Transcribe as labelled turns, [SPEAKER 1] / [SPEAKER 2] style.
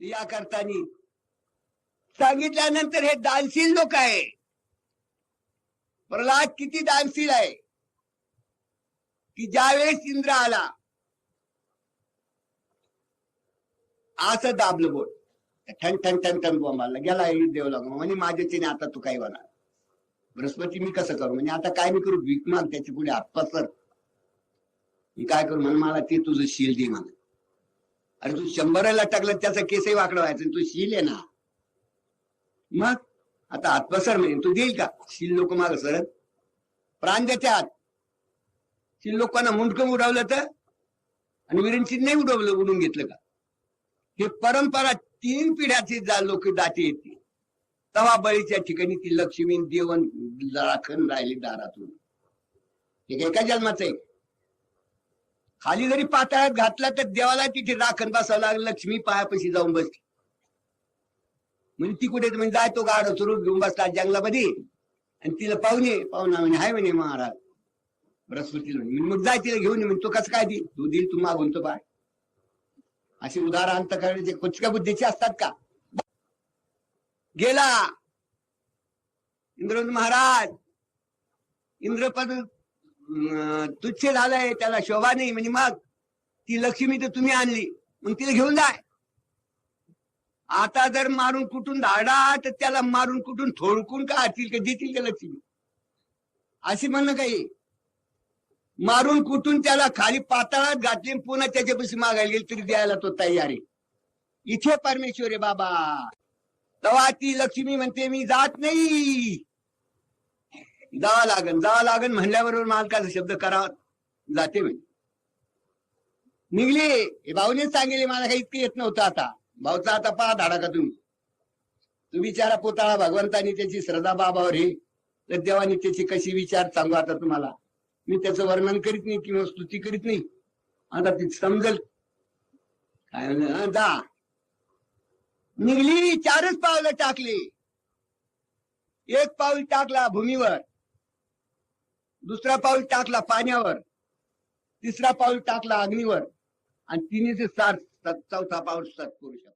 [SPEAKER 1] या करतानी. सांगितल्यानंतर हे दानशील लोक आहे. प्रल्हाद किती दानशील आहे? की ज्यावेळेस इंद्र आला असं दाबलं बोट. ठण ठण ठण ठण बोंबाला गेला देव लागून. म्हणे माझ्याच्याने आता तू काही होणार? बृहस्पती मी कसं करू? म्हणजे आता काय मी करू? भीक माग त्याच्या पुढे आत्ता सर मी काय करू? म्हण मला ते तुझं शील दे म्हणा. अरे तू शंभराला टाकलं त्याचा केसही वाकडं व्हायचं तू शील आहे ना. मग? आता आत्मसर पसर म्हणजे तू देईल का? शील लोक माग सरत प्राण देतात शील लोकांना मुंडकं उडवलं तर? आणि विरंची नाही उडवलं उडून घेतलं का? हे परंपरा तीन पिढ्याची जा लोक जाती येते. तवा बळीच्या ठिकाणी ती लक्ष्मी देवन राखण राहिली दारातून. हे एका जन्माचं आहे? खाली जरी पाताळात घातला तर देवाला तिथे राखण बसावं लागलं लक्ष्मी पायापाशी जाऊन बसली. म्हणजे ती कुठे म्हणजे जाय तो गाड चुरू घेऊन बसला जंगलामध्ये. आणि तिला पाहुणे पाहुणा म्हणे हाय म्हणे महाराज. बृहस्पतीला म्हणे मग जाय तिला घेऊन ये. तो कसं काय दे तू देईल तू मागून तो पाय अशी उदाहरण करण्याचे कुचक्या बुद्धीचे असतात का? गेला. इंद्र महाराज. इंद्रपद तुच्छ झालंय त्याला शोभा नाही. म्हणजे मग ती लक्ष्मी तर तुम्ही आणली. मग तिला घेऊन जाय आता जर मारून कुठून धाडा तर त्याला मारून कुठून थोडकून का आतील का? देतील का लक्ष्मी? अशी म्हणणं काही मारून कुठून त्याला खाली पाताळात घातली पुन्हा त्याच्यापाशी मागायला गेली तरी द्यायला तो तयारी इथे परमेश्वर आहे बाबा. तवा ती लक्ष्मी म्हणते मी जात नाही. जावं लागन जावं लागन म्हणल्याबरोबर मालकाचा शब्द करावा जाते म्हणजे निघले. हे भाऊनेच सांगितले मला काही इतकं येत नव्हतं आता. भाऊचा आता पहा धाडा का तुम्ही. तुम्ही विचारा पोताळा भगवंतानी त्याची श्रद्धा बाबावर हे तर देवानी त्याची कशी विचार सांगू आता तुम्हाला. मी त्याचं वर्णन करीत नाही किंवा स्तुती करीत नाही. आता ती समजल. काय म्हणलं, जा. निघली चारच पावलं टाकली. एक पाऊल टाकला भूमीवर. दुसरा पाऊल टाकला पाण्यावर. तिसरा पाऊल टाकला अग्नीवर. आणि तिने ते चौथा पाऊल सत करू शकतो